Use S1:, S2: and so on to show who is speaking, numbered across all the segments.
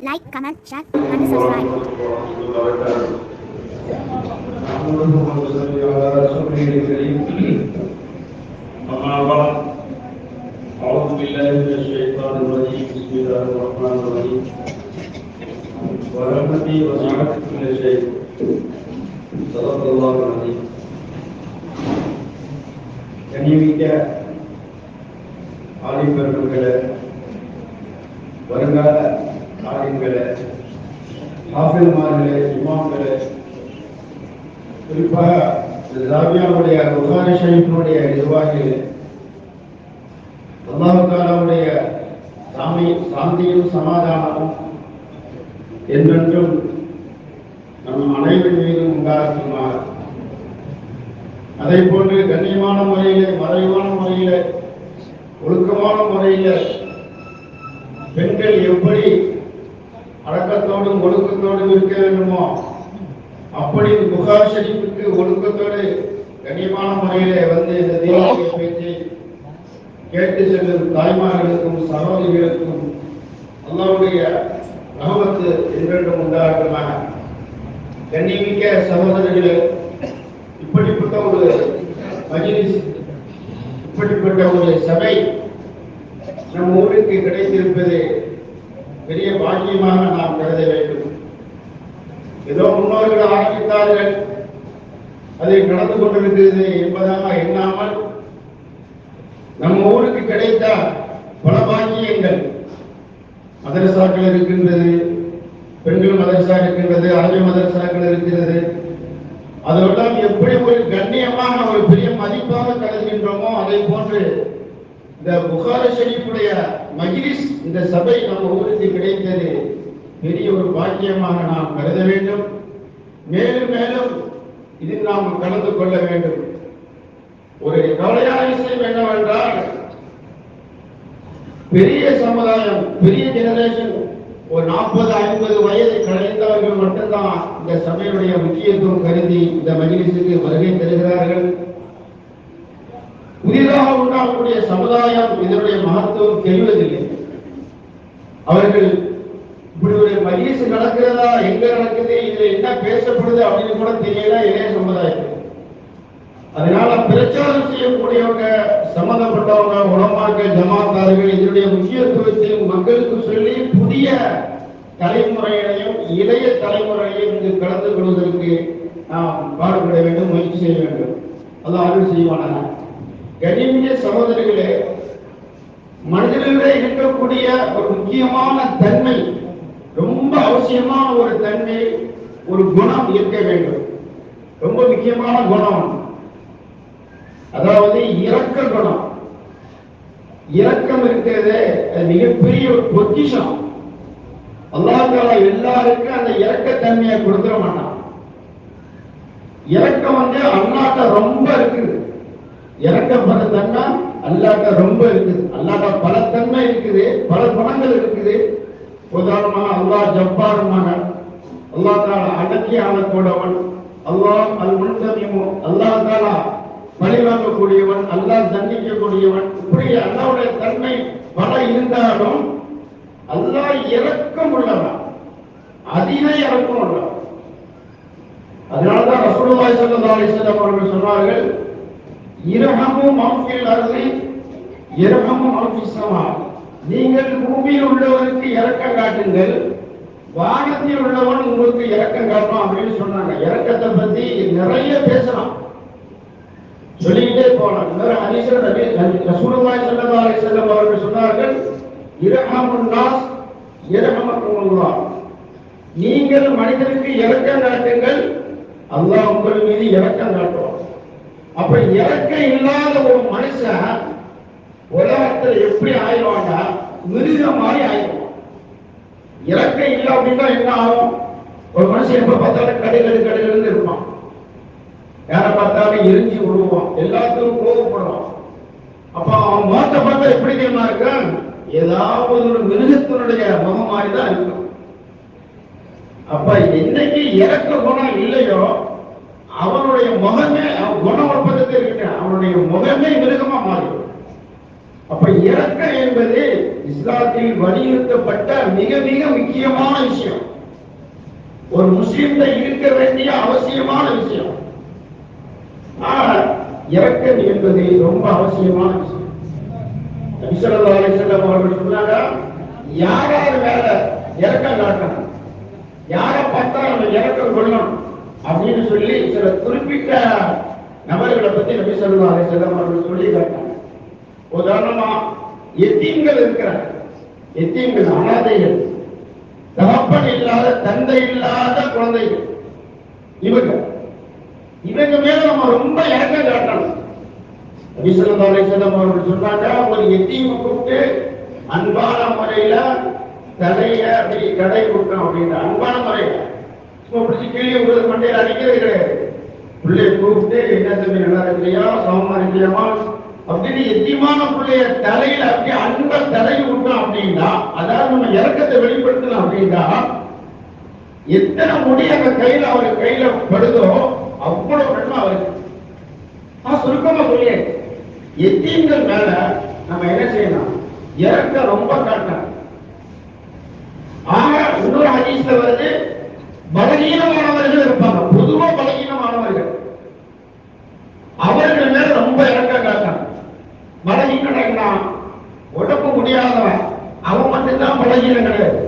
S1: Like, comment, share, and subscribe.
S2: نحمده ونصلي على رسوله الكريم أما بعد أعوذ بالله من الشيطان الرجيم بسم الله الرحمن الرحيم ورحمتي وسعت كل شيء صدق الله العظيم கனிமிக்க ஆலிம்பெருமக்களே வருங்கால ஆலிம்களே ஹாஃபில்மார்களே இமாம்களே குறிப்பாக இந்த ஜாமியாவுடைய புகாரி ஷரீஃபினுடைய நிர்வாகிகளே அல்லாஹாலாவுடைய சாமி சாந்தியும் சமாதானமும் என்றென்றும் நம் அனைவரின் மீதும் உண்டாக்குமாறு அதை போன்று கண்ணியமான முறையிலே மறைவான முறையிலே ஒழுக்கமான முறையிலே பெண்கள் எப்படி அடக்கத்தோடும் ஒழுக்கத்தோடும் இருக்க வேண்டுமோ? அப்படி புகார் ஷரீஃபுக்கு ஒழுக்கத்தோடு கண்ணியமான முறையிலே வந்து இந்த தீபாவளி பேச்சு கேட்டு செல்லும் தாய்மார்களுக்கும் சகோதரிகளுக்கும் அல்லாவுடைய ரகமத்து என்றென்றும் உண்டாகட்டுமாக கண்ணியமிக்க சகோதரர்களே இப்படிப்பட்ட ஒரு மஜிலிஸ் இப்படிப்பட்ட ஒரு சபை நம் ஊருக்கு கிடைத்திருப்பது பெரிய பாக்கியமாக நாம் கருத வேண்டும். ஏதோ முன்னோர்கள் ஆரம்பித்தார்கள். அதை நடந்து கொண்டிருக்கிறது என்பதாக எண்ணாமல் நம்ம ஊருக்கு கிடைத்த பல பாக்கியங்கள். மதரசாக்கள் இருக்கின்றது பெண்கள் மதரசா இருக்கின்றது அரபி மதரசாக்கள் இருக்கிறது அதெல்லாம் எப்படி ஒரு கண்ணியமாக ஒரு பெரிய மதிப்பாக கருதுகின்றோமோ அதை போன்று இந்த புகார ஷரீஃபுடைய மஜ்லிஸ் இந்த சபை நம்ம ஊருக்கு கிடைத்தது. பெரிய ஒரு பாக்கியமாக நாம் கருத வேண்டும். மேலும் மேலும் இதில் நாம் கலந்து கொள்ள வேண்டும். ஒரு கவலையான விஷயம் என்னவென்றால் பெரிய சமுதாயம் பெரிய ஜெனரேஷன் ஒரு நாற்பது ஐம்பது வயது கலைந்தவர்கள் மட்டும்தான் இந்த சபையுடைய முக்கியத்துவம் கருதி இந்த மகிழ்ச்சிக்கு வருகை தருகிறார்கள். புதிதாக உண்டாகக்கூடிய சமுதாயம் இதனுடைய மகத்துவம் தெரிவதில்லை அவர்கள் இப்படி ஒரு மகிழ்ச்சி நடக்கிறதா எங்க நடக்குது இதுல என்ன பேசப்படுது அப்படின்னு கூட தெரியல இளைய சமுதாயத்தில். அதனால பிரச்சாரம் செய்யக்கூடியவங்க சம்பந்தப்பட்டவங்க உலமாக்கள் ஜமாத்தார்கள் இதனுடைய முக்கியத்துவத்தையும் மக்களுக்கு சொல்லி புதிய தலைமுறையினையும் இளைய தலைமுறையையும் இங்கு கலந்து கொள்வதற்கு நாம் பாடுபட வேண்டும் முயற்சி செய்ய வேண்டும். அது அருள் செய்வான கனிமிய சகோதரிகளே மனிதர்களிடையே இருக்கக்கூடிய ஒரு முக்கியமான தன்மை ரொம்ப அவசியமான ஒரு தன்மை ஒரு குணம் இருக்க வேண்டும். ரொம்ப முக்கியமான குணம். அதாவது இறக்க குணம். இரக்கம் இருக்கிறது அது மிகப்பெரிய ஒரு பொக்கிஷம். அல்லாஹால எல்லாருக்கும் அந்த இரக்கத்தன்மையை கொடுத்துட மாட்டான். இறக்கம் வந்து அல்லாட்ட ரொம்ப இருக்குது. இறக்கப்படுற தன்மை அல்லாட்ட ரொம்ப இருக்குது. அல்லாட்ட பல தன்மை இருக்குது பல குணங்கள் இருக்குது. உதாரணமாக அல்லாஹ் ஜப்பார் மகன் அல்லாஹ் தாலா அடக்கி ஆளக்கூடவன் அல்லாஹ் அல் முன்தமியமோ அல்லாஹ் தாலா பழி வாங்கக்கூடியவன் அல்லாஹ் தண்டிக்கக்கூடியவன். இப்படி அல்லாவுடைய தன்மை பல இருந்தாலும் அல்லாஹ் இறக்கம் உள்ளவன். அதிக இறக்கம் உள்ளவன். அதனாலதான் ரசூலுல்லாஹி ஸல்லல்லாஹு அலைஹி வஸல்லம் அவர்கள் சொன்னார்கள் இரகமும் மௌஃபில் அருளை இரஹமும் மௌஃபிஸ் நீங்கள் பூமியில் உள்ளவருக்கு இரக்கம் காட்டுங்கள் வானத்தில் உள்ளவன் உங்களுக்கு இரக்கம் காட்டும் அப்படின்னு சொன்னாங்க. இரக்கத்தை பத்தி நிறைய பேசலாம். சொல்லிக்கிட்டே போலாம் இன்னொரு ஹதீஸ்ல ரவி ரசூலுல்லாஹி ஸல்லல்லாஹு அலைஹி வஸல்லம் அவர்கள் சொன்னார்கள் இரஹமுன் நாஸ் இரஹமக்குமுல்லாஹ் நீங்கள் மனிதனுக்கு இரக்கம் காட்டுங்கள் அல்லாஹ் உங்கள் மீது இரக்கம் காட்டும் அப்ப இறக்கம் இல்லாத ஒரு மனுஷன் உலகத்துல எப்படி ஆயிடுவாங்க மிருகம் மாதிரி ஆயிடுவான். இறக்கம் இல்லை அப்படின்னா என்ன ஆகும்? ஒரு மனுஷன் எப்ப பார்த்தாலும் கடைகள் கடைகள் இருப்பான். யாரை பார்த்தாலும் எரிஞ்சு விடுவான். எல்லாத்துக்கும் கோவப்படுவான். அப்ப அவன் முகத்தை பார்த்தா எப்படி தெரியுமா இருக்கான்? ஏதாவது ஒரு மிருகத்தினுடைய முகம் மாதிரி தான் இருக்கும். அப்ப என்னைக்கு இறக்க குணம் இல்லையோ அவனுடைய முகமே அவன் குணம் ஒரு அவனுடைய முகமே மிருகமா மாறிடும் அப்ப இறக்கம் என்பது இஸ்லாத்தில் வலியுறுத்தப்பட்ட மிக மிக முக்கியமான விஷயம். ஒரு முஸ்லிம்ல இருக்க வேண்டிய அவசியமான விஷயம். இறக்கம் என்பது ரொம்ப அவசியமான விஷயம். நபி ஸல்லல்லாஹு அவர்கள் சொன்னாங்க யாராவது மேல இறக்கம் காட்டணும் யாரை பார்த்தா நம்ம இறக்கம் கொள்ளணும் அப்படின்னு சொல்லி சில குறிப்பிட்ட நபர்களை பத்தி நபி சொல்லுவாங்க செல்லம் அவர்கள் சொல்லி காட்டாங்க உதாரணமா எத்தீம்கள் இருக்கிறாங்க எத்தீம்கள் அனாதைகள். தகப்பன் இல்லாத தந்தை இல்லாத குழந்தைகள். இவங்க. இவங்க மேல நம்ம ரொம்ப இறக்கம் காட்டணும். நபி சொல்லா அலை செல்லம் அவர்கள் சொன்னாங்க ஒரு எத்தீமை கூப்பிட்டு அன்பான முறையில தலைய அப்படி கடை கொடுக்கணும் அப்படின்ற அன்பான முறையில. சும்மா பிடிச்சி கீழே உங்களுக்கு மண்டையில் அடிக்கிறது கிடையாது. உள்ளே கூப்பிட்டு என்ன தம்பி நல்லா இருக்கிறியா? சமமா இருக்கிறியாமா? அப்படின்னு எத்தியமான பிள்ளைய தலையில அப்படியே அன்ப தலையை விட்டோம் அப்படின்னா அதாவது நம்ம இறக்கத்தை வெளிப்படுத்தணும் அப்படின்னா எத்தனை முடி அந்த கையில அவர் கையில படுதோ அவ்வளவு நன்மை அவருக்கு. நான் சுருக்கமா சொல்லியே. எத்தீம்கள் மேல நம்ம என்ன செய்யணும்? இறக்க ரொம்ப காட்டணும். ஆக இன்னொரு ஹதீஸ்ல வருது பலகீனமானவர்கள் இருப்பாங்க பொதுவா பலகீனமானவர்கள் அவர்கள் மேல ரொம்ப இறக்கம் காட்டணும் பலகீனம்னா உடம்பு முடியாதவன் அவன் மட்டும்தான் பலகீனம் கிடையாது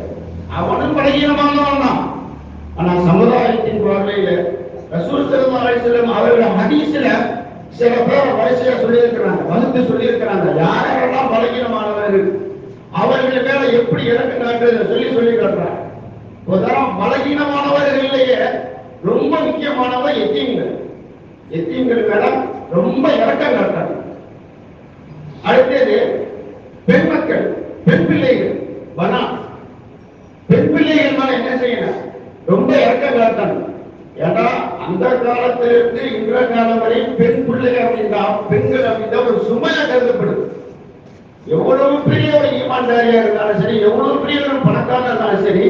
S2: அவனும் பலகீனமானவன் தான் ஆனா சமுதாயத்தின் பார்வையில ரசூல் ஸல்லல்லாஹு அலைஹி வஸல்லம் அவர்கள் ஹதீஸ்ல சில பேர் வரிசையா சொல்லி இருக்கிறாங்க வகுத்து சொல்லி இருக்கிறாங்க யாரெல்லாம் பலகீனமானவர் அவர்கள் மேல எப்படி இறக்க சொல்லி சொல்லி காட்டுறாங்க. உதாரணம் பலகீனமானவர்கள்லயே ரொம்ப முக்கியமானவர் எத்தீம்கள் எத்தீம்கள் மேல ரொம்ப இறக்கம் காட்டுறாங்க. அடுத்தது பெண் மக்கள் பெண் பிள்ளைகள் வனா பெண் பிள்ளைகள் மேல என்ன செய்யணும் ரொம்ப இறக்கம் காட்டணும் ஏன்னா அந்த காலத்திலிருந்து இன்ற காலம் வரை பெண் பிள்ளை அப்படின்னா இந்த ஒரு சுமையா கருதப்படுது. எவ்வளவு பெரிய ஒரு ஈமான்தாரியா இருந்தாலும் சரி எவ்வளவு பெரிய ஒரு பணக்காரா இருந்தாலும் சரி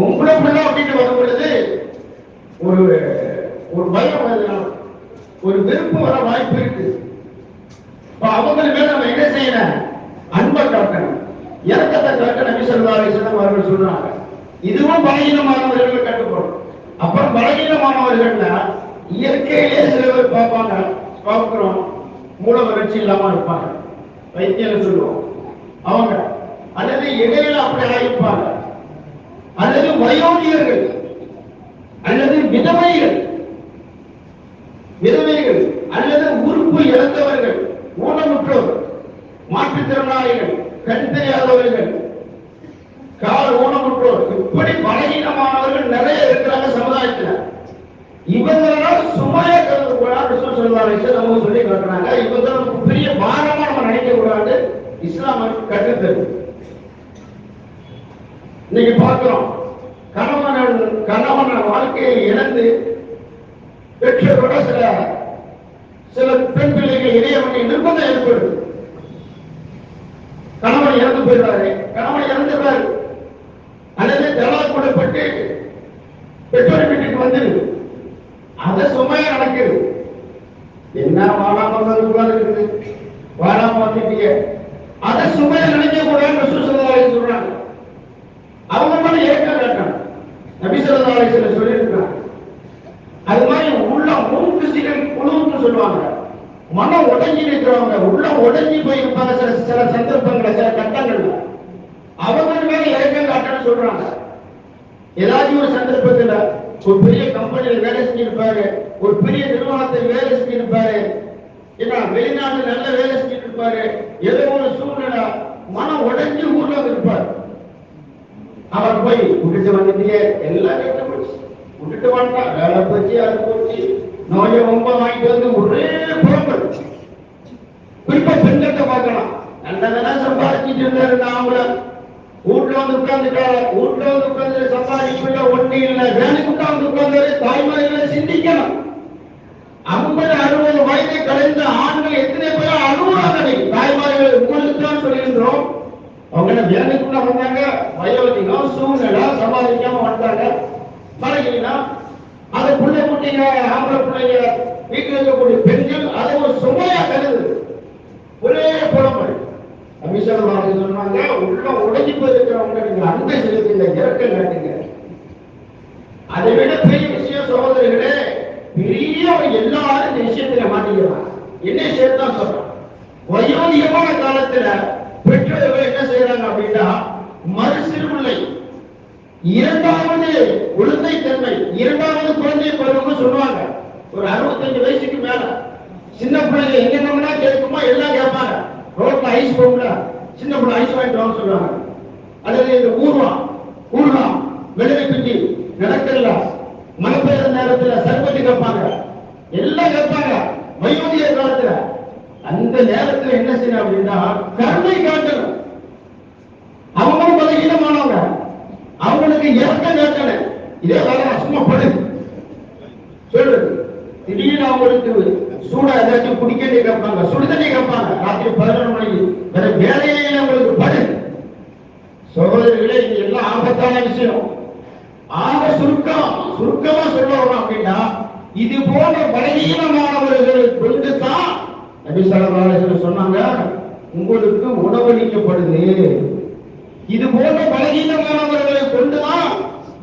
S2: உங்களை பிள்ளை அப்படின்னு வரும் பொழுது ஒரு ஒரு பயம் வரலாம் ஒரு வெறுப்பு வர வாய்ப்பு இருக்கு. இப்ப அவங்க மேல நம்ம என்ன செய்யணும் அன்பை காட்டணும். இறக்கத்தை காட்ட நபி ஸல்லல்லாஹு அலைஹி அவர்கள் சொல்றாங்க. இதுவும் பலகீனமானவர்கள் கட்டுப்படும் அப்புறம் பலகீனமானவர்கள்னா இயற்கையிலே சில பேர் பார்ப்பாங்க. பார்க்கிறோம். மூல வறட்சி இல்லாம இருப்பாங்க. வைத்தியம் சொல்லுவோம். அவங்க அல்லது இடையில அப்படி ஆகிப்பாங்க அல்லது வயோதிகர்கள் அல்லது விதவைகள் விதவைகள் அல்லது உறுப்பு இழந்தவர்கள் ஊனமுற்றோர் மாற்றுத்திறனாளிகள் கண் தெரியாதவர்கள் கால் ஊனமுற்றோர் இப்படி பலகீனமானவர்கள் நிறைய இருக்கிறாங்க சமுதாயத்துல. இவங்களெல்லாம் சுமையா கலந்து கூடாது சொல்லுவாங்க. நம்ம சொல்லி காட்டுறாங்க. இவங்க நமக்கு பெரிய பாரமா நம்ம நினைக்க கூடாது இஸ்லாம் கற்றுத்தரு இன்னைக்கு பார்க்கிறோம். கணவன் கணவன் வாழ்க்கையை இழந்து பெற்றோரோட சில சில பெண் பிள்ளைகள் இடையவனை நிர்பந்தம் ஏற்படுது. கணவன் இறந்து போயிடுறாரு கணவன் இறந்துடுறாரு அல்லது தலாக் கூடப்பட்டு பெற்றோர் வீட்டுக்கு வந்துருக்கு. அத சுமையை நடக்குது என்ன வாழாம இருக்குது? வாழாம வந்துட்டீங்க அத சுமையை நினைக்க கூடாது சொல்றாங்க. அவங்க மேல ஏற்க வேண்டாம் நபிசல்லாவை சில சொல்லியிருக்கிறாங்க. அது மாதிரி உள்ள மூக்குசிகள் குழுன்னு சொல்லுவாங்க. மனம் உடஞ்சி நிற்கிறவங்க உள்ள உடஞ்சி போயிருப்பாங்க சில சில சந்தர்ப்பங்களை சில கட்டங்கள்ல. அவங்க மேல இறக்கம் காட்டணும்னு சொல்றாங்க. ஏதாச்சும் ஒரு சந்தர்ப்பத்துல ஒரு பெரிய கம்பெனியில் வேலை செஞ்சிருப்பாரு. ஒரு பெரிய நிர்வாகத்தில் வேலை செஞ்சிருப்பாரு. ஏன்னா வெளிநாட்டு நல்ல வேலை செஞ்சுட்டு இருப்பாரு ஏதோ ஒரு சூழ்நிலை மனம் உடைஞ்சு ஊர்ல இருப்பார். அவர் போய் விட்டுட்டு வந்துட்டே எல்லாம் கெட்டு போச்சு. விட்டுட்டு வந்தா வேலை போச்சு அது போச்சு. நோயை ரொம்ப வாங்கிட்டு வந்து ஒரே புலம்பல் குறிப்பா பெண்கிட்ட பார்க்கலாம். நல்லதெல்லாம் சம்பாதிச்சுட்டு இருந்தாரு நான் அவங்கள வீட்டுல வந்து உட்கார்ந்துட்டாரு வீட்டுல வந்து உட்கார்ந்து சம்பாதிக்கல ஒண்ணு இல்ல வேலைக்கு உட்கார்ந்து உட்கார்ந்தாரு தாய்மார்களை சிந்திக்கணும். ஐம்பது அறுபது வயதை கலைந்த ஆண்கள் எத்தனை பேர் அழுகுறாங்க தாய்மார்கள் உங்களுக்கு தான் சொல்லியிருந்தோம் அவங்க என்ன வேலைக்குள்ள வந்தாங்க வயோதிகம் சூழ்நிலை சம்பாதிக்காம வந்தாங்க. பழகினா அதை பிள்ளை குட்டிங்க ஆம்பளை பிள்ளைங்க வீட்டில் இருக்கக்கூடிய பெண்கள் அதை ஒரு சுமையா கருது. ஒரே புலம்பல் நபிசல்லாஹு சொன்னாங்க உள்ள உடைஞ்சு போயிருக்கிறவங்க நீங்க அன்பை செலுத்துங்க இறக்கம் காட்டுங்க அதை விட பெரிய விஷயம் சகோதரர்களே பெரிய எல்லாரும் இந்த விஷயத்துல மாட்டிக்கிறான் என்ன சேர்த்தான் சொல்றான். வயோதிகமான காலத்துல பெற்றோர்கள் என்ன செய்யறாங்க அப்படின்னா மறுசிறுமில்லை இரண்டாவது குழந்தை தன்மை இரண்டாவது குழந்தை பருவம்னு சொல்லுவாங்க. ஒரு அறுபத்தஞ்சு வயசுக்கு மேல. சின்ன பிள்ளைங்க எங்கென்னா கேட்குமோ எல்லாம் கேட்பாங்க. ரோட்ல ஐஸ் போகும்ல? சின்ன பிள்ளை ஐஸ் வாங்கிட்டு வாங்க சொல்றாங்க. அல்லது இந்த ஊர்வா ஊர்வா வெள்ளை குட்டி நடக்கல மழை நேரத்துல சர்பத்து கேட்பாங்க. எல்லாம் கேட்பாங்க. வயோதிக காலத்துல. அந்த நேரத்துல என்ன செய்யணும் அப்படின்னா கருணை காட்டணும் அவங்களும் பலகீனமானவங்க அவங்களுக்கு இறக்கம் காட்டணும் இதே வேலை சும்மா சொல்லு. திடீர்னு அவங்களுக்கு சூடா ஏதாச்சும் குடிக்க கேட்பாங்க. சுடுதண்ணி கேட்பாங்க. ராத்திரி பதினொரு மணிக்கு வேற வேலையே அவங்களுக்கு படு. சகோதரர்களே இது எல்லாம் ஆபத்தான விஷயம். ஆக சுருக்கம். சுருக்கமா சொல்ல அப்படின்னா இது போன்ற பலகீனமானவர்களை கொண்டு தான் நபி ஸல்லல்லாஹு சொன்னாங்க உங்களுக்கு உணவளிக்கப்படுது. இது போன்ற கொண்டு கொண்டுதான்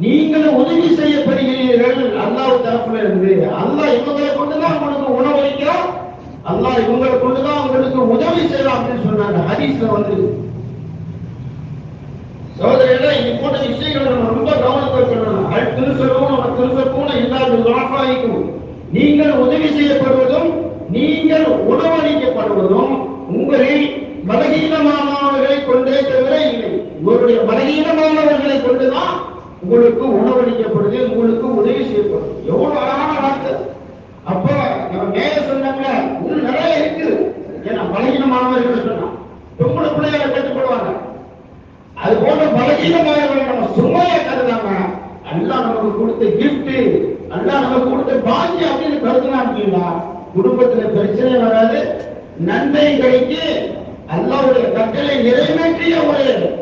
S2: நீங்கள் உதவி செய்யப்படுகிறீர்கள். அல்லாஹ் தரப்புல இருந்து. அல்லாஹ் இவங்களை கொண்டுதான் உங்களுக்கு உணவளிக்கிறான் அல்லாஹ் இவங்களை கொண்டுதான் உங்களுக்கு உதவி செய்யலாம் அப்படின்னு சொன்னாங்க. ஹதீஸ்ல வந்து சகோதரர்களே இது போன்ற விஷயங்களை நம்ம ரொம்ப கவனத்தை சொல்லணும். அது திருசலும் திருசப்பூன இல்லாத நீங்கள் உதவி செய்யப்படுவதும் நீங்கள் உணவளிக்கப்படுவதும் உங்களில் பலகீனமானவர்களை கொண்டே தவிர இல்லை. உங்களுடைய பலகீனமானவர்களை கொண்டுதான் உங்களுக்கு உணவளிக்கப்படுது உங்களுக்கு உதவி செய்யப்படுது. எவ்வளவு அழகான வார்த்தை அப்ப நம்ம மேல சொன்னாங்களே இன்னும் நிறைய இருக்குது. ஏன்னா பலகீனமானவர்கள் சொன்னா பொம்பளை பிள்ளைகளை கட்டுப்படுவாங்க அது போன்ற பலகீனமானவர்கள் நம்ம சுமையா கருதாம அல்லா நமக்கு கொடுத்த கிஃப்ட் அல்லா நமக்கு கொடுத்த பாக்கியம் அப்படின்னு கருதுனா அப்படின்னா குடும்பத்துல பிரச்சனை வராது. நன்மை கிடைக்கு அல்லாவுடைய கட்டளை நிறைவேற்றிய ஒரு-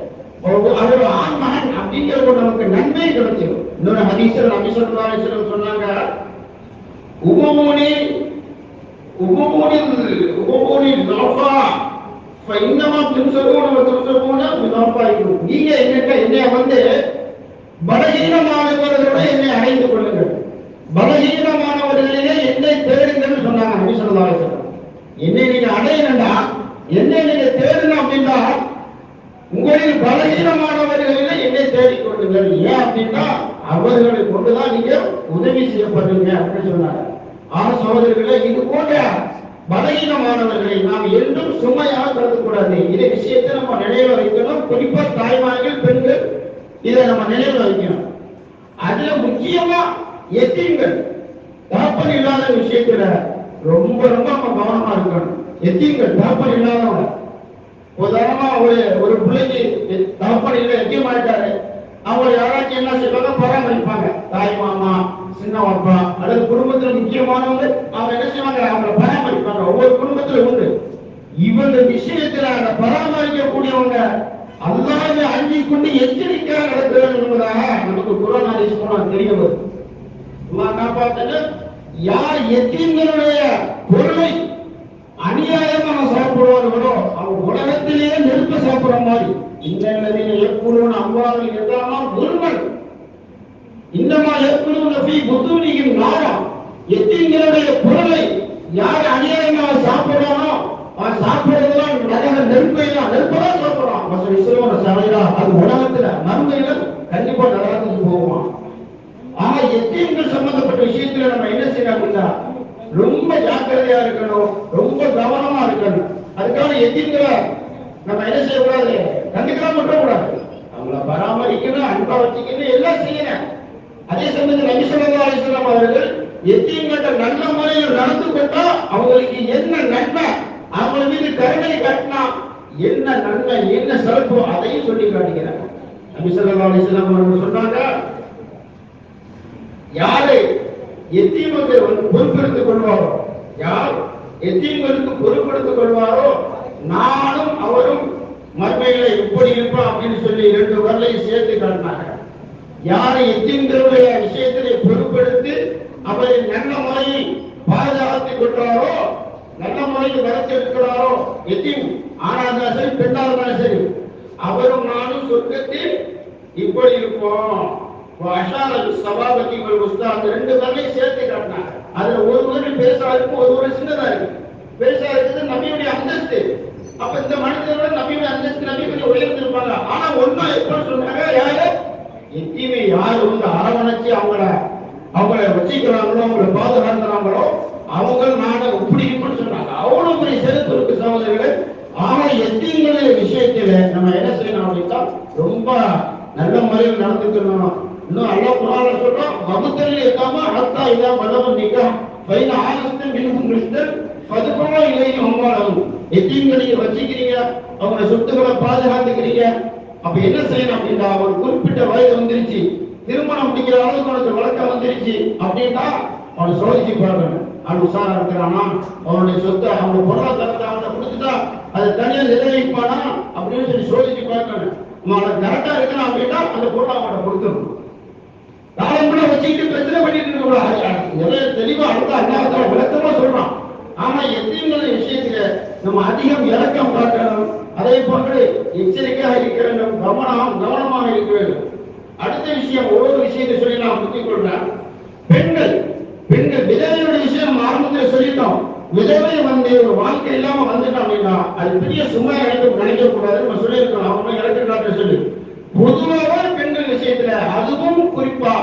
S2: அவர் ஒரு ஆண் மகன் அப்படிங்கிற ஒரு நமக்கு நன்மை கிடைச்சிடும் இன்னொரு ஹதீஸ்ல நபி ஸல்லல்லாஹு அலைஹி வஸல்லம் சொன்னாங்க உபமூனி உபமூனி உபமூனி நாஃபா ஃபைன்னமா துன்சரூன வ துன்சரூன பினாஃபாயிக்கும் நீங்க என்னட்ட என்னைய வந்து பலகீனமானவர்களோட என்னை அடைந்து கொள்ளுங்கள். பலகீனமானவர்களிலே என்னை தேடுங்கள்னு சொன்னாங்க நபி ஸல்லல்லாஹு என்னை நீங்க அடையணும்டா. என்னை நீங்க தேடணும் அப்படின்னா உங்களில் பலகீனமானவர்களில் என்னை தேடிக் கொள்ளுங்கள். ஏன் அப்படின்னா அவர்களை கொண்டுதான் நீங்க உதவி செய்யப்படுவீங்க அப்படின்னு சொன்னாங்க. ஆனா சோதரிகளை இது போன்ற பலகீனமானவர்களை நாம் என்றும் சுமையாக கருதக்கூடாது. இதை விஷயத்தை நம்ம நினைவில் வைக்கணும். குறிப்பா தாய்மார்கள் பெண்கள் இதை நம்ம நினைவில் வைக்கணும். அதுல முக்கியமா எத்தீங்கள் தகப்பன் இல்லாத விஷயத்துல ரொம்ப ரொம்ப நம்ம கவனமா இருக்கணும். எத்தீங்கள் தகப்பன் இல்லாதவங்க. உதாரணமா ஒரு ஒரு பிள்ளைக்கு தகப்பன் இல்லை எத்தியம் ஆயிட்டாரு. அவங்க யாராச்சும் என்ன செய்வாங்க? பராமரிப்பாங்க. தாய் மாமா சின்ன அப்பா அல்லது குடும்பத்துல முக்கியமானவங்க அவங்க என்ன செய்வாங்க? அவங்கள பராமரிப்பாங்க. ஒவ்வொரு குடும்பத்துல உண்டு. இவங்க விஷயத்துல அந்த பராமரிக்கக்கூடியவங்க அல்லாத அஞ்சு கொண்டு எச்சரிக்கையாக நடக்கிறது என்பதாக நமக்கு குரான் ஹதீஸ் போனா தெரிய வருது அல்லாஹ் யார் எத்தீம்களுடைய பொருளை அநியாயமா சாப்பிடுவார்களோ அவங்க உலகத்திலேயே நெருப்பு சாப்பிடுற மாதிரி. இந்த நிலையில் எப்பொழுது அம்பாவில் இருந்தாலும் ஒருவன் இன்னமா ஏற்படும் நபி புத்தூனிஹிம் நாரா எத்தீங்களுடைய பொருளை யார் அநியாயமாக சாப்பிடுறானோ அவன் சாப்பிடுறதுலாம் நரக நெருப்பையெல்லாம் தான் நெருப்பதான் சாப்பிடுறான். மற்ற இஸ்லாமோட சமையலா அது உலகத்துல மறுமையில கண்டிப்பா நரகத்துக்கு போவான் ஆனா எத்தீங்கள் சம்பந்தப்பட்ட விஷயத்துல நம்ம என்ன செய்யணும் அப்படின்னா ரொம்ப ஜாக்கிரதையா இருக்கணும் ரொம்ப கவனமா இருக்கணும். அதுக்கான எத்தீங்களை நம்ம என்ன செய்யக்கூடாது? கண்டிக்கலாம் மட்டும் கூடாது அவங்கள பராமரிக்கணும் அன்பா வச்சுக்கணும் எல்லாம் செய்யணும். அதே சமயத்தில் நபி ஸல்லல்லாஹு அவர்கள் எத்தீம்கிட்ட நல்ல முறையில் நடந்து கொண்டா அவங்களுக்கு என்ன நன்மை? அவங்க மீது கருணை கட்டினா என்ன நன்மை என்ன சிறப்பு? அதையும் சொல்லி காட்டுகிறாங்க நபி ஸல்லல்லாஹு அவர்கள் சொன்னாங்க யாரை எத்தீமத்தை பொறுப்பெடுத்துக் கொள்வாரோ? யார் எத்தீம்களுக்கு பொறுப்பெடுத்துக் கொள்வாரோ? நானும் அவரும் மறுமையில இப்படி இருப்பான் அப்படின்னு சொல்லி இரண்டு வரலையும் சேர்த்து காட்டினாங்க. யாரை எத்தீம்களுடைய விஷயத்திலே பொறுப்படுத்தி அவரை நல்ல முறையில் பாதுகாத்துக் கொள்வாரோ நல்ல முறையில் வளர்த்திருக்கிறாரோ எத்தையும் ஆனா இருந்தாலும் சரி பெண்ணா சரி அவரும் நானும் சொர்க்கத்தில் இப்படி இருப்போம். அஷாரல் சபாபதி உஸ்தா அந்த ரெண்டு பேரையும் சேர்த்து காட்டினாங்க. அதுல ஒரு ஊரில் பெருசா இருக்கும் ஒரு ஊரில் சின்னதா இருக்கு பெருசா இருக்குது நபியுடைய அந்தஸ்து. அப்ப இந்த மனிதர்கள் நபியுடைய அந்தஸ்து நபி கொஞ்சம் உயர்ந்திருப்பாங்க ஆனா ஒன்னும் எப்படி சொன்ன எத்தீமை வந்து அரவணைச்சு அவங்கள அவங்கள வச்சுக்கிறாங்களோ அவங்கள பாதுகாக்கிறாங்களோ அவங்க நாட இப்படி இப்படி சொன்னாங்க அவ்வளவு பெரிய சிறப்பு இருக்கு சகோதரர்களே ஆனா எத்தீங்கிற விஷயத்துல நம்ம என்ன செய்யணும் அப்படின்னா ரொம்ப நல்ல முறையில் நடந்துக்கணும் இன்னும் அல்ல குரான சொல்றோம் வகுத்தல் இருக்காம அத்தா இதா மதம் நிக்கம் பைன ஆனஸ்தம் மிகவும் கிறிஸ்தல் பதுக்கமா இல்லைன்னு அம்மாவும் எத்தீங்க நீங்க வச்சுக்கிறீங்க அவங்கள சொத்துக்களை பாதுகாத்துக்கிறீங்க. அப்ப என்ன செய்யணும் அப்படின்னா ஒரு குறிப்பிட்ட வயது வந்துருச்சு. திருமணம் அப்படிங்கிற அளவுக்கு உனக்கு வழக்கம் வந்துருச்சு அப்படின்னா அவன் சோதிச்சு பார்க்கணும் அவன் உஷாரா இருக்கிறானா அவனுடைய சொத்தை அவனுடைய பொருளாதாரத்தை அவனை கொடுத்துட்டா அதை தனியா நிர்ணயிப்பானா? அப்படின்னு சொல்லி சோதிச்சு பார்க்கணும் அவன் கரெக்டா இருக்கிறான் அப்படின்னா அந்த பொருளை அவனை கொடுத்துடணும். காலம் கூட வச்சுக்கிட்டு பிரச்சனை பண்ணிட்டு இருக்க கூடாது. தெளிவா அடுத்த அண்ணா விளக்கமா சொல்றான். ஆனா எத்தீங்கள விஷயத்துல நம்ம அதிகம் இறக்கம் பார்க்கணும். அதே போன்று எச்சரிக்கையாக இருக்க வேண்டும் கவனம் கவனமாக இருக்க வேண்டும். அடுத்த விஷயம் ஒவ்வொரு விஷயத்தை சொல்லி நான் முத்திக் கொள்றேன் பெண்கள் பெண்கள் விதவையோட விஷயம் ஆரம்பத்தில் சொல்லிட்டோம். விதவை வந்து ஒரு வாழ்க்கை இல்லாம வந்துட்டோம் அப்படின்னா அது பெரிய சும்மா எனக்கு நினைக்க கூடாது நம்ம சொல்லியிருக்கோம். அவங்க இறக்க சொல்லி. பொதுவாக பெண்கள் விஷயத்துல அதுவும் குறிப்பா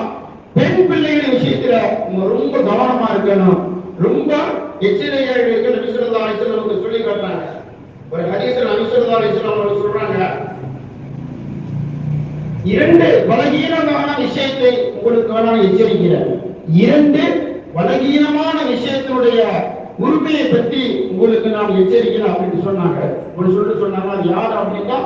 S2: பெண் பிள்ளைகள் விஷயத்துல நம்ம ரொம்ப கவனமா இருக்கணும். ரொம்ப எச்சரிக்கையா இருக்க நபிசுல்லா சொல்லி காட்டுறாங்க. ஒரு ஹரிசன் நபிசுல்லா அலிஸ்லாம் இரண்டு பலகீனமான விஷயத்தை உங்களுக்கு நான் எச்சரிக்கிறேன். இரண்டு பலகீனமான விஷயத்தினுடைய உரிமையை பற்றி உங்களுக்கு நான் எச்சரிக்கிறேன் அப்படின்னு சொன்னாங்க. ஒரு சொல்லிட்டு சொன்னாங்க அது யார் அப்படின்னா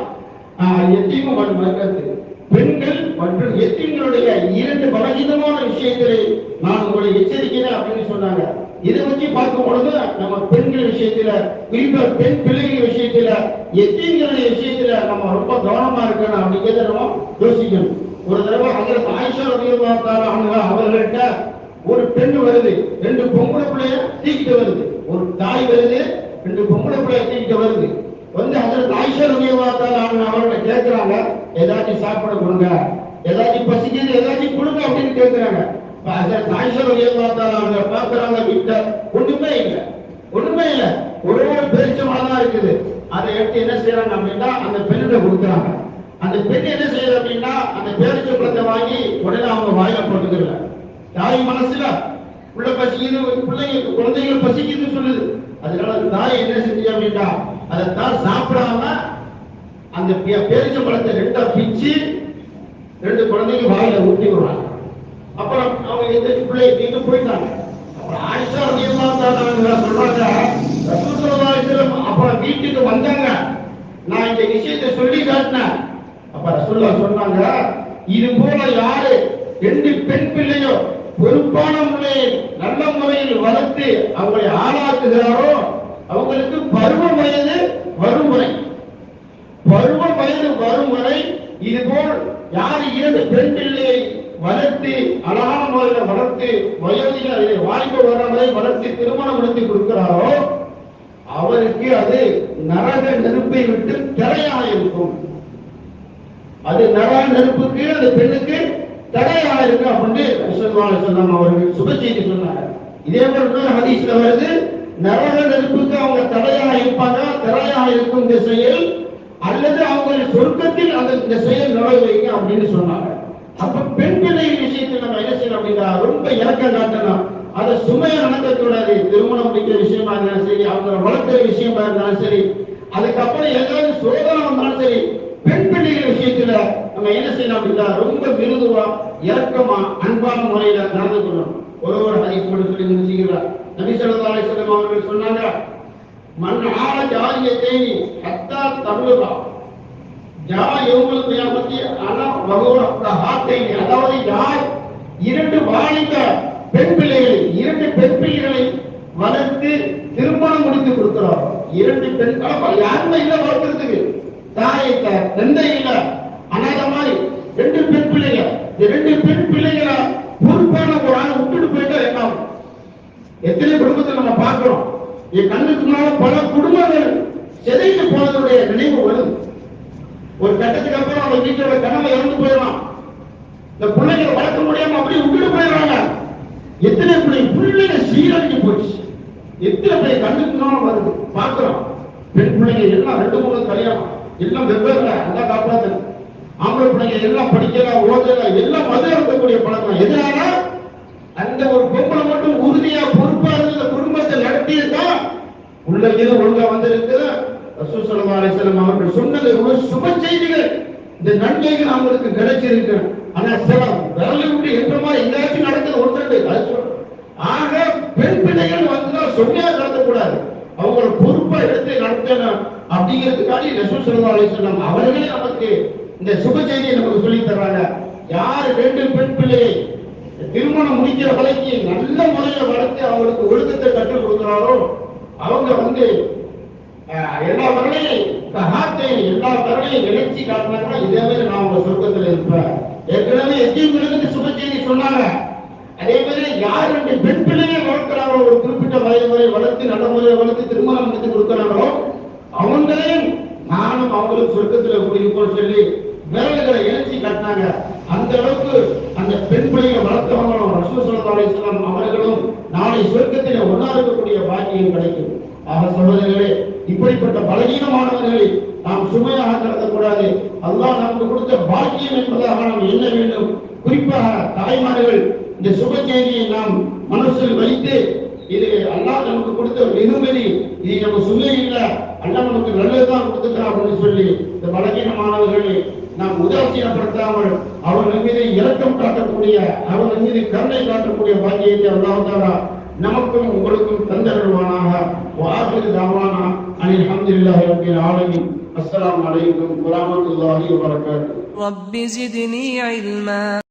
S2: எத்தீமும் மறுக்கிறது பெண்கள் மற்றும் எத்தீங்களுடைய இரண்டு பலகீனமான விஷயத்திலே நான் உங்களை எச்சரிக்கிறேன் அப்படின்னு சொன்னாங்க. இதை வச்சு பார்க்கும் பொழுது நம்ம பெண்கள் விஷயத்துல குறிப்பா பெண் பிள்ளைகள் விஷயத்துல எத்தீங்களுடைய விஷயத்துல நம்ம ரொம்ப கவனமா இருக்கணும் யோசிக்கணும். ஒரு தடவை ஹஜரத் ஆயிஷா ரலியல்லாஹு அன்ஹா அவர்கள்ட்ட ஒரு பெண் வருது ரெண்டு பொம்பளை பிள்ளைய தீக்கிட்டு வருது. ஒரு தாய் வருது ரெண்டு பொம்பளை பிள்ளைய தீக்கிட்டு வருது. வந்து அதில் ஆயிஷா ரலியல்லாஹு அன்ஹா அவர்கிட்ட கேட்கிறாங்க ஏதாச்சும் சாப்பிட கொடுங்க ஏதாச்சும் பசிக்குது ஏதாச்சும் கொடுங்க அப்படின்னு கேட்கிறாங்க. அப்ப ஆயிஷா ரலியல்லாஹு அன்ஹா பார்க்குறாங்க வீட்டுல ஒண்ணுமே இல்ல ஒண்ணுமே இல்லை. ஒரே ஒரு தான் இருக்குது. அதை எடுத்து என்ன செய்யறாங்க அப்படின்னா அந்த பெண்ணிட்ட கொடுக்குறாங்க. அந்த பெண் என்ன செய்யுது அப்படின்னா அந்த பேரிச்சம்பழத்தை வாங்கி உடனே அவங்க வாயில போட்டுக்கல தாய் மனசுல உள்ள பசிக்குது பிள்ளைங்க குழந்தைகள் பசிக்குதுன்னு சொல்லுது. அதனால அந்த தாய் என்ன செஞ்சு அப்படின்னா அதை தான் சாப்பிடாம அந்த பே- பேரிச்சம்பழத்தை ரெண்டா பிச்சு ரெண்டு குழந்தைங்க வாயில ஊட்டி விடுறாங்க அப்புறம் அவங்க எந்த பிள்ளை வீட்டு போயிட்டாங்க. அப்புறம் ஆயிஷா அதிகமா தஆலா சொல்றாங்க ரசூல் அப்புறம் வீட்டுக்கு வந்தாங்க. நான் இந்த விஷயத்தை சொல்லி காட்டினேன். அப்ப ரசூல்லா சொன்னாங்க இது போல யாரு ரெண்டு பெண் பிள்ளையோ பொறுப்பான முறையில் நல்ல முறையில் வளர்த்து அவங்களை ஆளாக்குகிறாரோ அவங்களுக்கு பருவ வயது வரும் வரை. பருவ வயது வரும் வரை இதுபோல் யார் இரண்டு பெண் பிள்ளையை வளர்த்து அழகான முறையில் வளர்த்து வயோதிகள் அதிலே வாய்ப்பு வர வரை வளர்த்து திருமணம் நடத்தி கொடுக்கிறாரோ அவருக்கு அது நரக நெருப்பை விட்டு திரையாக இருக்கும். அது நரக நெருப்புக்கு அந்த பெண்ணுக்கு தடையாக இருக்கு அப்படின்னு ரசூலுல்லாஹி சொன்னாங்க அவர்கள் சுப செய்தி சொன்னாங்க. இதே போல ஹதீஸ்ல வருது நரக நெருப்புக்கு அவங்க தடையாக இருப்பாங்க தடையாக இருக்கும் இந்த செயல் அல்லது அவங்க சொர்க்கத்தில் அந்த இந்த செயல் நுழைவைங்க அப்படின்னு சொன்னாங்க. அப்ப பெண் பிள்ளை விஷயத்தில் நம்ம என்ன செய்யணும் அப்படின்னா ரொம்ப இறக்க காட்டணும். அதை சுமையை நடக்கக்கூடாது திருமணம் முடிக்கிற விஷயமா இருந்தாலும் சரி அவங்க வளர்க்கிற விஷயமா இருந்தாலும் சரி அதுக்கப்புறம் ஏதாவது சோதனை வந்தாலும் சரி பெண் பிள்ளைகள் விஷயத்துல நம்ம என்ன செய்யணும் அப்படின்னா ரொம்ப மிருதுவா இறக்கமா அன்பான முறையில நடந்து கொள்ளணும். ஒரு ஒரு ஹதீஸ் மட்டும் சொல்லி முடிச்சுக்கிறார் நபி ஸல்லல்லாஹு அவர்கள் சொன்னாங்க மன் ஜாதிய ஜாரியத்தை ஹத்தா தமிழா ஜா எவ்வளவு கியாமத்தி அலா வகுர அதாவது யார் இரண்டு வாலிப பெண் பிள்ளைகளை இரண்டு பெண் பிள்ளைகளை வளர்த்து திருமணம் முடித்து கொடுக்கிறார். இரண்டு பெண் யாருமே இல்ல வளர்க்கறதுக்கு. தாய் இல்ல தந்தை ரெண்டு பெண் பிள்ளைங்க. இந்த ரெண்டு பெண் பிள்ளைகளை பொறுப்பான ஒரு ஆளை விட்டுட்டு போயிட்டா என்ன ஆகும்? எத்தனை குடும்பத்தை நம்ம பார்க்கிறோம்? என் கண்ணுக்கு முன்னால பல குடும்பங்கள் சிதைந்து போனதுடைய நினைவு வருது ஒரு கட்டத்துக்கு அப்புறம் அவங்க வீட்டோட கணவன் இறந்து போயிடலாம். இந்த பிள்ளைங்களை வளர்க்க முடியாம அப்படியே விட்டுட்டு போயிடுறாங்க. எத்தனை பிள்ளை பிள்ளைங்க சீரழிஞ்சு போச்சு எத்தனை பிள்ளை கண்ணுக்கு முன்னால வருது? பார்க்கிறோம். பெண் பிள்ளைங்க எல்லாம் ரெண்டு மூணு கல்யாணம். எல்லாம் வெவ்வேறு அதான் காப்பாத்து. ஆம்பளை பிள்ளைங்க எல்லாம் படிக்கல ஓதல எல்லாம் மது இருக்கக்கூடிய பழக்கம். எதனால? அந்த ஒரு பொம்பளை மட்டும் உறுதியா பொறுப்பா இருந்து குடும்பத்தை நடத்தியிருந்தா உள்ள இது ஒழுங்கா வந்திருக்கு ரசூசலம் அலிசலம் அவர்கள் சொன்னது ஒரு சுப செய்திகள். இந்த நன்மைகள் அவங்களுக்கு கிடைச்சிருக்கு ஆனா சில விரலை விட்டு எட்டமா எங்கேயாச்சும் நடக்குது ஒன்று அது சொல்றேன். ஆக பெண் பிள்ளைகள் வந்து சொன்னியா நடத்தக்கூடாது அவங்கள பொறுப்பா எடுத்து நடத்தணும் அப்படிங்கிறதுக்காக ரசூல் ஸல்லல்லாஹு அலைஹி அவர்களே நமக்கு இந்த சுப செய்தியை நமக்கு சொல்லி தர்றாங்க. யார் ரெண்டு பெண் பிள்ளையை? திருமணம் முடிக்கிற வரைக்கு நல்ல முறையில வளர்த்து அவங்களுக்கு ஒழுக்கத்தை கற்றுக் கொடுக்கிறாரோ? அவங்க வந்து அஹ், எல்லா வரலையும் சகாத்தை எல்லா வரலையும் இணைச்சி காட்டினாங்கன்னா இதே மாதிரி நான் உங்க சொர்க்கத்துல இருப்பேன். ஏற்கனவே எத்தீங்களுக்கு சுப செய்தி சொன்னாங்க. அதே மாதிரி யார் ரெண்டு பெண் பிள்ளையை வளர்க்கிறாரோ ஒரு குறிப்பிட்ட வயது வரை வளர்த்து நடைமுறையை வளர்த்து திருமணம் முடித்து கொடுக்கிறாரோ அவங்களையும் நானும் அவங்களுக்கு சொர்க்கத்துல குடியிருப்போம் சொல்லி விரல்களை இணைச்சி கட்டினாங்க. அந்த அளவுக்கு அந்த பெண் பிள்ளைகளை வளர்த்தவங்களும் ரசூல் ஸல்லல்லாஹு அலைஹி அவர்களும் நாளை சொர்க்கத்திலே ஒன்னா இருக்கக்கூடிய பாக்கியம் கிடைக்கும். ஆக சகோதரர்களே இப்படிப்பட்ட பலகீனமானவர்களை நாம் சுமையாக கருதக்கூடாது அல்லாஹ் நமக்கு கொடுத்த பாக்கியம் என்பதாக நாம் எண்ண வேண்டும். குறிப்பாக தாய்மார்கள் இந்த சுப செய்தியை நாம் மனசில் வைத்து இது அல்லாஹ் நமக்கு கொடுத்த வெகுமதி இது நம்ம சொல்ல அல்லாஹ் நமக்கு நல்லதுதான் கொடுத்துக்கிறான் அப்படின்னு சொல்லி இந்த பலகீன மாணவர்களே நாம் உதாசீனப்படுத்தாமல் அவர்கள் மீது இரக்கம் காட்டக்கூடிய அவர்கள் மீது கருணை காட்டக்கூடிய பாக்கியத்தை அல்லாஹாரா நமக்கும் உங்களுக்கும் தந்தருள்வானாக. வாசிறு தாவானா அனில் அஹமதுல்லாஹி ரப்பில் ஆலமீன். அஸ்ஸலாமு அலைக்கும் வரஹ்மத்துல்லாஹி வபரகாத்துஹு.
S3: ரப்பி ஜித்னி இல்மா.